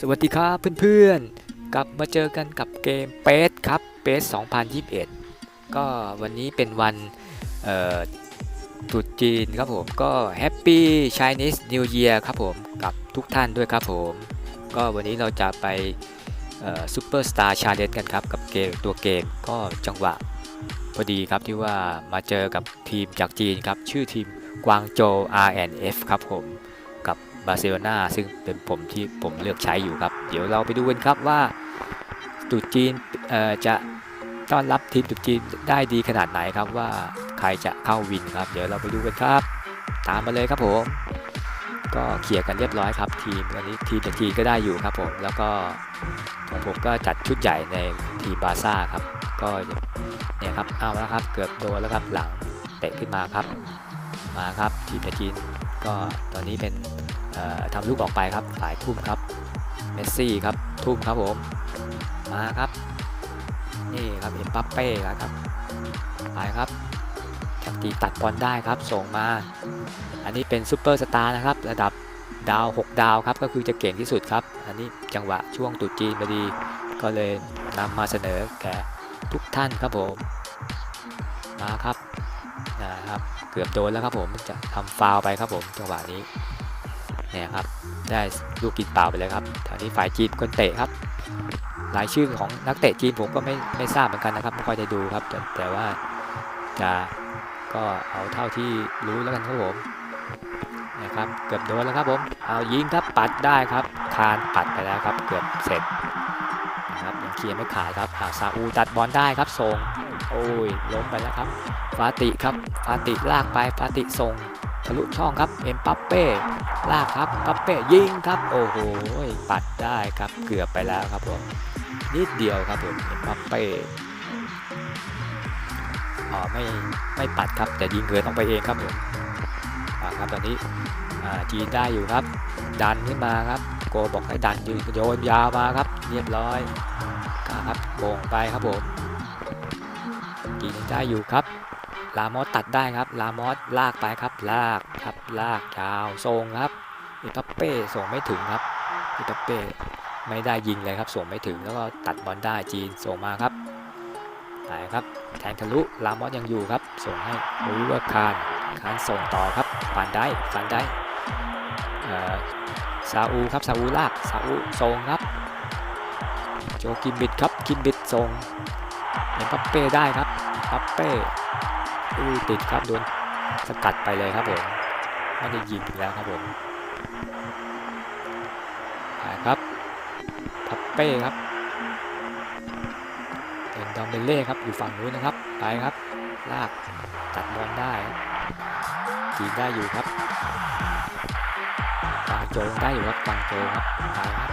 สวัสดีครับเพื่อนๆ กลับมาเจอกันกับเกมเปสครับเปส2021 ก็วันนี้เป็นวันตรุษจีนครับผมก็แฮปปี้ Chinese New Year ครับผมกับทุกท่านด้วยครับผม ก็วันนี้เราจะไปซูเปอร์สตาร์ชาเลนจ์กันครับกับเกมตัวเกมก็จังหวะพอดีครับที่ว่ามาเจอกับทีมจากจีนครับ ชื่อทีมกวางโจ RNF ครับผม บาร์เซโลนาซึ่งเป็นผมที่ผมเลือกใช้อยู่ครับ เดี๋ยวเราไปดูกันครับว่าตุจีนจะต้อนรับทีมตุจีนได้ดีขนาดไหนครับว่าใครจะเข้าวินครับ เดี๋ยวเราไปดูกันครับ ตามมาเลยครับผมก็เคลียร์กันเรียบร้อยครับทีมอันนี้ทีมจากจีนก็ได้อยู่ครับผมแล้วก็ของผมก็จัดชุดใหญ่ในทีมบาซ่าครับ ก็เนี่ยครับเอาแล้วครับเกือบโดนแล้วครับหลังเตะขึ้นมาครับมาครับทีมจากจีนก็ตอนนี้เป็น ทำลูกออกไปครับสายทุ่มครับเมสซี่ครับทุ่มครับผมมาครับ นี่ครับเอ็มปัปเป้ครับไปครับจากตีตัดบอลได้ครับส่งมา อันนี้เป็นซูเปอร์สตาร์นะครับระดับดาว 6 ดาวครับก็คือจะเก่งที่สุดครับ อันนี้จังหวะช่วงตุจีนพอดี ก็เลยนำมาเสนอแก่ทุกท่านครับผมมาครับนะครับ เกือบโดนแล้วครับผมจะทำฟาวไปครับผมจังหวะนี้ เนี่ยครับได้ลูกกินเปล่าไปเลยครับแถวนี้ฝ่ายจีนคนเตะครับรายชื่อของนักเตะจีนผมก็ไม่ไม่ทราบเหมือนกันนะครับไม่ค่อยได้ดูครับ แต่แต่ว่าจะก็เอาเท่าที่รู้แล้วกันครับผมนี่ยครับเกือบโดนแล้วครับผมเอายิงครับปัดได้ครับคานปัดไปแล้วครับเกือบเสร็จนะครับยังเคลียร์ไม่ขาดครับอาซาอูตัดบอลได้ครับส่งโอ้ยล้มไปแล้วครับฟาติครับฟาติลากไปฟาติส่ง ทะลุช่องครับเอ็มปัปเป้ลากครับปัปเป้ยิงครับ โอ้โหปัดได้ครับเกือบไปแล้วครับผมนิดเดียวครับผมปัปเป้อ๋อไม่ไม่ปัดครับแต่ยิงเกินออกไปเองครับผมอ่าครับตอนนี้อ่าจีนได้อยู่ครับ ดันขึ้นมาครับโกบอกให้ดันยืนโยนยาวมาครับ เรียบร้อยครับโบ่งไปครับผมจีนได้อยู่ครับ ลามอสตัดได้ครับ ลามอสลากไปครับ ลากครับ ลากยาวส่งครับอิปัปเป้ส่งไม่ถึงครับอิปัปเป้ไม่ได้ยิงเลยครับ ส่งไม่ถึงแล้วก็ตัดบอลได้จีนส่งมาครับไหนครับแทงทะลุลามอสยังอยู่ครับ ส่งให้โอลิเวอร์คานคานส่งต่อครับฟันได้ฟันได้เอ่อซาอูครับซาอูลากซาอูส่งครับ โจกิมบิดครับกิมบิดส่งเอ็มปัปเป้ได้ครับปัปเป้ อุ้ยติดครับโดนสกัดไปเลยครับผมไม่ได้ยิงอีกแล้วครับผมไปครับพัปเป้ครับเป็นดอมเบเล่ครับอยู่ฝั่งนู้นนะครับ ไปครับ ลากตัดบอลได้จีนได้อยู่ครับกางโจงได้อยู่ครับกางโจงครับไปครับ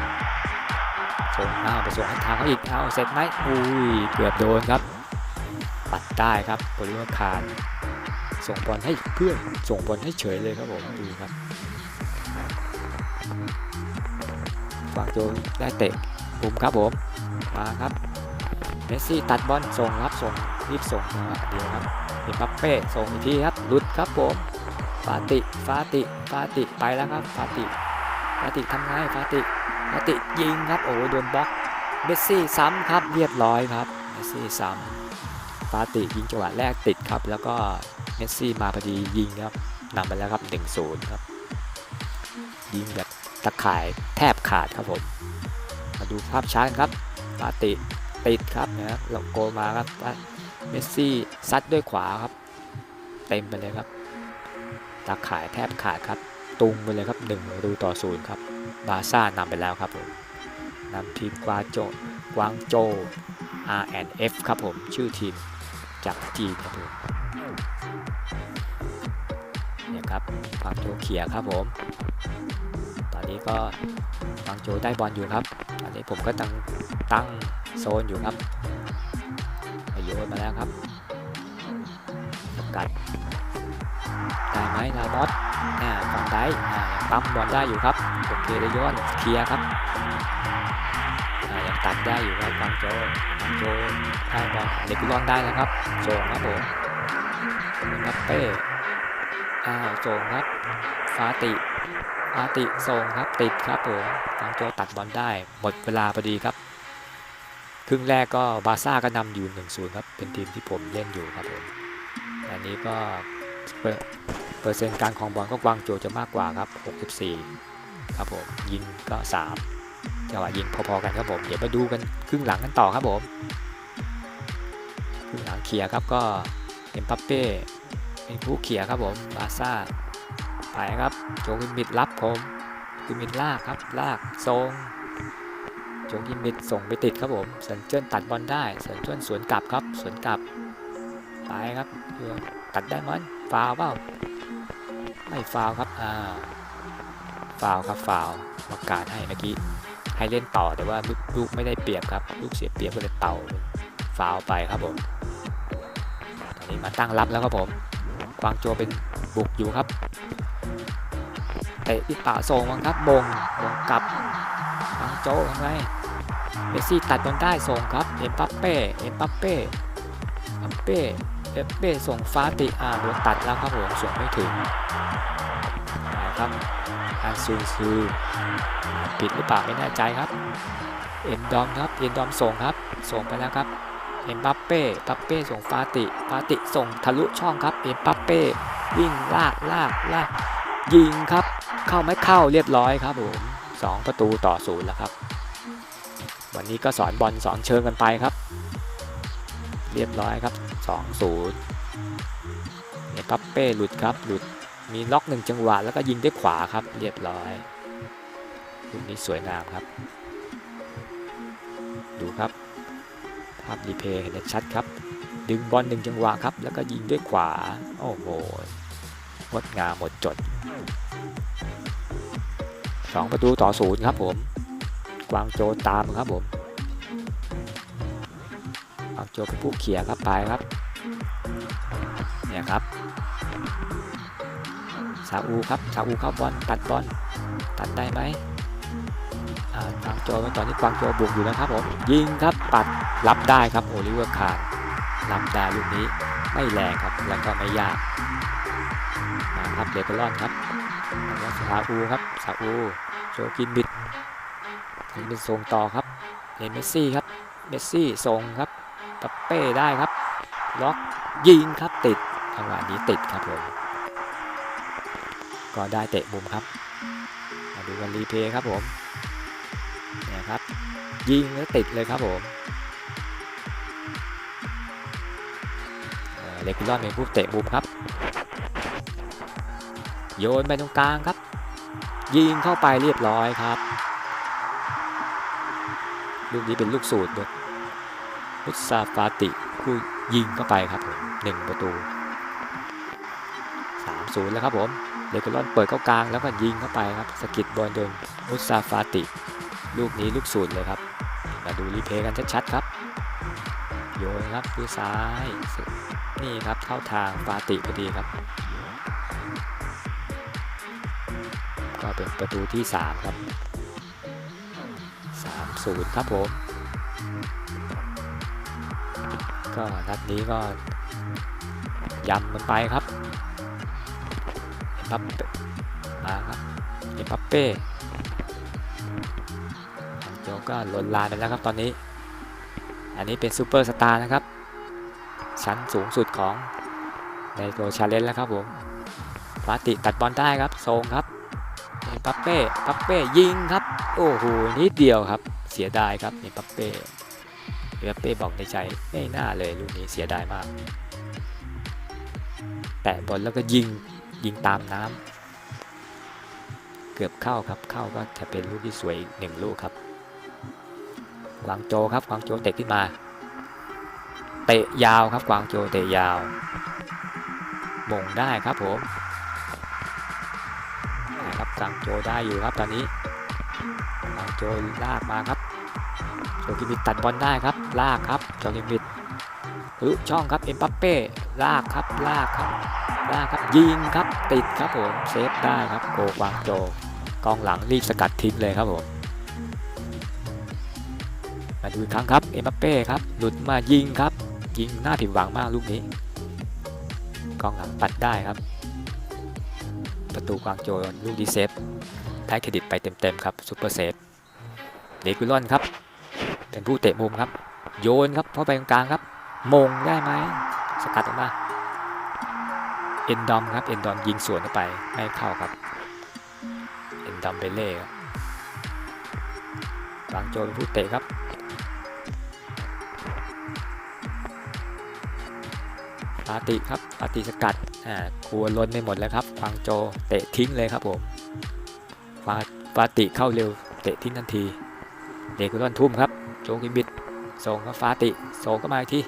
ส่งเอาไปส่งให้ทางเขาอีกเอาเสร็จไหมอุ้ยเกือบโดนครับ ปัดได้ครับบริเวณคานส่งบอลให้เพื่อนส่งบอลให้เฉยเลยครับผมดูครับฝั่งโจนได้เตะปุ่มครับผมมาครับเมสซี่ตัดบอลส่งครับส่งรีบส่งจังหวะเดียวครับเอ็มบัปเป้ส่งอีกทีครับหลุดครับผมฟาติฟาติฟาติไปแล้วครับฟาติฟาติทำไงฟาติฟาติยิงครับโอ้โดนบล็อกเมสซี่ซ้ำครับเรียบร้อยครับเมสซี่ซ้ำ ฟาติยิงจังหวะแรกติดครับ แล้วก็เมสซี่มาพอดียิงครับนำไปแล้วครับ 1-0 ครับ ยิงแบบตะข่ายแทบขาดครับผม มาดูภาพช้ากันครับฟาติติดครับนะครับเราโกมาครับเมสซี่ซัดด้วยขวาครับ เต็มไปเลยครับ ตะข่ายแทบขาดครับ ตุงไปเลยครับ1ประตูต่อศูนย์ครับบาร์ซ่านำไปแล้วครับผมนำทีมกวาโจกวางโจ RNF ครับผม ชื่อทีม จากจีนครับผมเนี่ยครับฟังโจเขียครับผม ตอนนี้ก็ฟังโจได้บอลอยู่ครับ ตอนนี้ผมก็ตั้งตั้งโซนอยู่ครับโยนมาแล้วครับสกัดได้ไหมลามอสอ่าฝั่งได้อ่าปั๊มบอลได้อยู่ครับ โอเคเลยย้อนเคลียร์ครับ ตัดได้อยู่ครับฟังโจฟังโจได้บอลเล็กลอนได้แล้วครับส่งครับผมนัปเป้อ้าวส่งครับฟาติฟาติส่งครับติดครับผมกวางโจตัดบอลได้หมดเวลาพอดีครับ ครึ่งแรกก็บาซ่าก็นำอยู่1-0ครับเป็นทีมที่ผมเล่นอยู่ครับผมอันนี้ก็เปอร์เปอร์เซ็นต์การของบอลก็กวางโจจะมากกว่าครับ 64 ครับผม ยิงก็ 3 จังหวะยิงพอๆกันครับผมเดี๋ยวมาดูกันครึ่งหลังกันต่อครับผมครึ่งหลังเคลียร์ครับก็เอ็มปัปเป้เป็นผู้เคลียร์ครับผมบาซ่าไปครับโจกิมิดรับผมกิมิดลากครับลากทรงโจกิมิดส่งไปติดครับผมเซนเจิ้นตัดบอลได้เซนเจิ้นสวนกลับครับสวนกลับไปครับเพื่อตัดได้มั้ยฟาวเปล่าไม่ฟาวครับอ่าฟาวครับฟาวประกาศให้เมื่อกี้ ให้เล่นต่อแต่ว่าลูกไม่ได้เปรียบครับ ลูกเสียเปรียบก็เลยเป่าฟาวไปครับผมตอนนี้มาตั้งรับแล้วครับผมกวางโจเป็นบุกอยู่ครับเตะที่ป่าส่งมังครับบงบงกลับกวางโจทำไงเมสซี่ตัดบอลได้ส่งครับเอ็มปัปเป้เอ็มปัปเป้เอ็มเป้เอ็มเป้ส่งฟาติอาโดนตัดแล้วครับผมส่งไม่ถึง อันซูซูผิดหรือเปล่าไม่แน่ใจครับเอ็นดอมครับเอ็นดอมส่งครับ ส่งไปแล้วครับเอ็มบัปเป้ปัปเป้ส่งฟาติฟาติส่งทะลุช่องครับเอ็มบัปเป้วิ่งลากลากลากยิงครับ เข้าไม่เข้าเรียบร้อยครับผมสองประตูต่อศูนย์แล้วครับ วันนี้ก็สอนบอลสอนเชิงกันไปครับ เรียบร้อยครับ2 0เอ็มบัปเป้หลุดครับหลุด มีล็อกหนึ่งจังหวะแล้วก็ยิงด้วยขวาครับเรียบร้อยลูกนี้สวยงามครับ ดูครับภาพรีเพย์เห็นชัดครับ ดึงบอลหนึ่งจังหวะครับ แล้วก็ยิงด้วยขวา โอ้โหงดงามหมดจด 2 ประตูต่อศูนย์ครับผม กวางโจตามครับผมกวางโจเป็นผู้เขี่ยครับไปครับ เนี่ยครับ ซาอูครับซาอูเข้าบอลตัดบอลตัดได้ไหมอ่ากวางโจตอนนี้กวางโจบุกอยู่นะครับผมยิงครับปัดรับได้ครับโอลิเวอร์คาร์รับได้ลูกนี้ไม่แรงครับแล้วก็ไม่ยากมาครับเดกลอนครับแล้วซาอูครับซาอูโจกินบิดนี่เป็นส่งต่อครับเห็นเมสซี่ครับเมสซี่ส่งครับปัปเป้ได้ครับล็อกยิงครับติดจังหวะนี้ติดครับผม ก็ได้เตะมุมครับ มาดูกันรีเพย์ครับผมเนี่ยครับ ยิงแล้วติดเลยครับผมเลกิลอนเป็นผู้เตะมุมครับ โยนไปตรงกลางครับ ยิงเข้าไปเรียบร้อยครับ ลูกนี้เป็นลูกสูตรด้วยมุซาฟาติผู้ยิงเข้าไปครับผมหนึ่งประตู 3-0 แล้วครับผม เลกลอนเปิดเข้ากลางแล้วก็ยิงเข้าไปครับสกิดบอลโดนมุซาฟาติ ลูกนี้ลูกสูตรเลยครับ มาดูรีเพย์กันชัดๆครับ โยนครับดูซ้ายนี่ครับเข้าทางฟาติพอดีครับ ก็เป็นประตูที่ 3 ครับ 3-0 ครับผม ก็นัดนี้ก็ยำมันไปครับ บัปเป้มาครับเอ็มบัปเป้โจก็หล่นลานไปแล้วครับตอนนี้ อันนี้เป็นซูเปอร์สตาร์นะครับ ชั้นสูงสุดของในโกชาเลนจ์แล้วครับผมฟาติตัดบอลได้ครับทรงครับเอ็มบัปเป้ปัปเป้ยิงครับ โอ้โหนิดเดียวครับ เสียดายครับเอ็มบัปเป้เอ็มบัปเป้บอกในใจไม่น่าเลยลูกนี้เสียดายมาก แตะบอลแล้วก็ยิง ยิงตามน้ำเกือบเข้าครับเข้าก็จะเป็นลูกที่สวยอีกหนึ่งลูกครับกวางโจครับกวางโจเตะขึ้นมา เตะยาวครับกวางโจเตะยาวมงได้ครับผมนะครับกวางโจได้อยู่ครับตอนนี้กวางโจลากมาครับโจกิมิดตัดบอลได้ครับลากครับโจกิมิด ทะลุช่องครับเอ็มปัปเป้ลากครับลากครับลากครับยิงครับติดครับผมเซฟได้ครับโกวางโจกองหลังรีบสกัดทิ้งเลยครับผมมาดูอีกครั้งครับเอ็มบัปเป้ครับหลุดมายิงครับ ยิงหน้าผิดหวังมากลูกนี้กองหลังปัดได้ครับ ประตูกวางโจลูกดีเซฟได้เครดิตไปเต็มๆครับซูเปอร์เซฟเดกุลอนครับ เป็นผู้เตะมุมครับ โยนครับเข้าไปตรงกลางครับ มงได้ไหมสกัดออกมาเอ็นดอมครับเอ็นดอมยิงสวนเข้าไปไม่เข้าครับเอ็นดอมเบเล่ครับกวางโจเป็นผู้เตะครับปาติครับปาติสกัดอ่ากลัวล้นไม่หมดแล้วครับควางโจเตะทิ้งเลยครับผมฟาปาติเข้าเร็วเตะทิ้งทันทีเด็กกุลอนทุ่มครับโจกิมบิดส่งครับฟาติส่งเข้ามาอีกที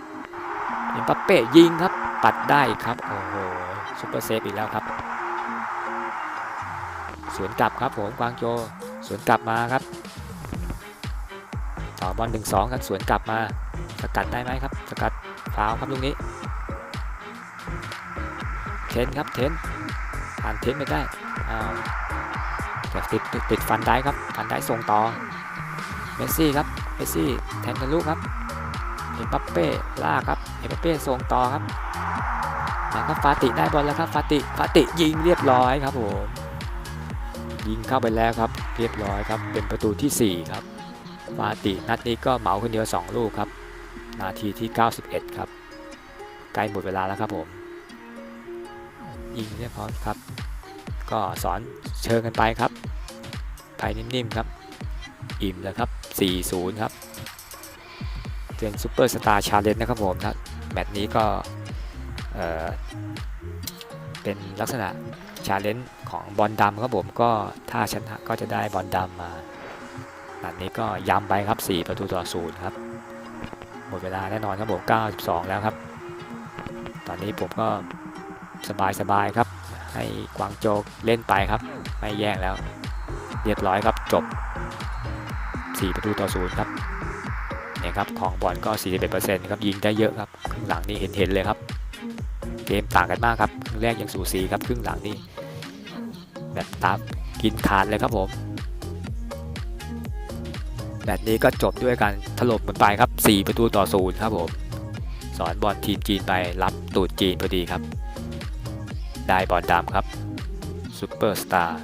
เอ็มปัปเป้ยิงครับปัดได้ครับโอ้โหซุปเปอร์เซฟอีกแล้วครับสวนกลับครับผมกวางโจสวนกลับมาครับ ต่อบอลหนึ่งสองครับสวนกลับมาสกัดได้ไหมครับสกัดฟาวครับลูกนี้เทนครับเทนผ่านเทนไม่ได้อ้าแต่ติดติดฟันได้ครับฟันได้ส่งต่อเมสซี่ครับเมสซี่แทงทะลุครับเอ็มบัปเป้ล่าครับ เอ็มบัปเป้ส่งต่อครับแล้วก็ฟาติได้บอลแล้วครับฟาติฟาติยิงเรียบร้อยครับผมยิงเข้าไปแล้วครับ เรียบร้อยครับ เป็นประตูทีสี่4 ครับฟาตินัดนี้ก็เหมาคนเดียว 2 ลูกครับ นาทีที่ 91 ครับ ใกล้หมดเวลาแล้วครับผม ยิงเรียบร้อยครับ ก็สอนเชิญกันไปครับไปนิ่มๆครับ อิ่มแล้วครับ 4-0 ครับ เป็นซูเปอร์สตาร์ชาเลนจ์นะครับผมนะแมตช์นี้ก็เอ่อเป็นลักษณะชาเลนจ์ของบอลดำครับผมก็ถ้าชนะก็จะได้บอลดำมานัดนี้ก็ย้ำไปครับ 4 ประตูต่อศูนย์ครับ หมดเวลาแน่นอนครับผม 92 แล้วครับ ตอนนี้ผมก็สบายสบายครับ ให้กวางโจวเล่นไปครับ ไม่แย่งแล้ว เรียบร้อยครับจบ 4 ประตูต่อศูนย์ครับ เนี่ยครับของบอลก็ 41%ครับยิงได้เยอะครับครึ่งหลังนี่เห็นเห็นเลยครับ เกมต่างกันมากครับครึ่งแรกยังสูสีครับครึ่งหลังนี่แบบตามกินขาดเลยครับผมแบบนี้ก็จบด้วยการถล่มกันไปครับ 4 ประตูต่อศูนย์ครับผม สอนบอลทีมจีนไปรับตูดจีนพอดีครับ ได้บอลดำครับซูเปอร์สตาร์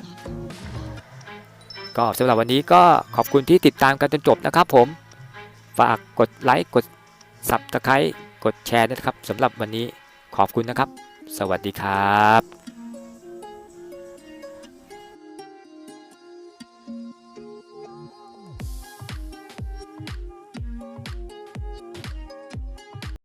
ก็สำหรับวันนี้ก็ขอบคุณที่ติดตามกันจนจบนะครับผม ฝากกดไลค์กด s ับสไครต์กดแชร์นะครับสำหรับวันนี้ขอบคุณนะครับ สวัสดีครับ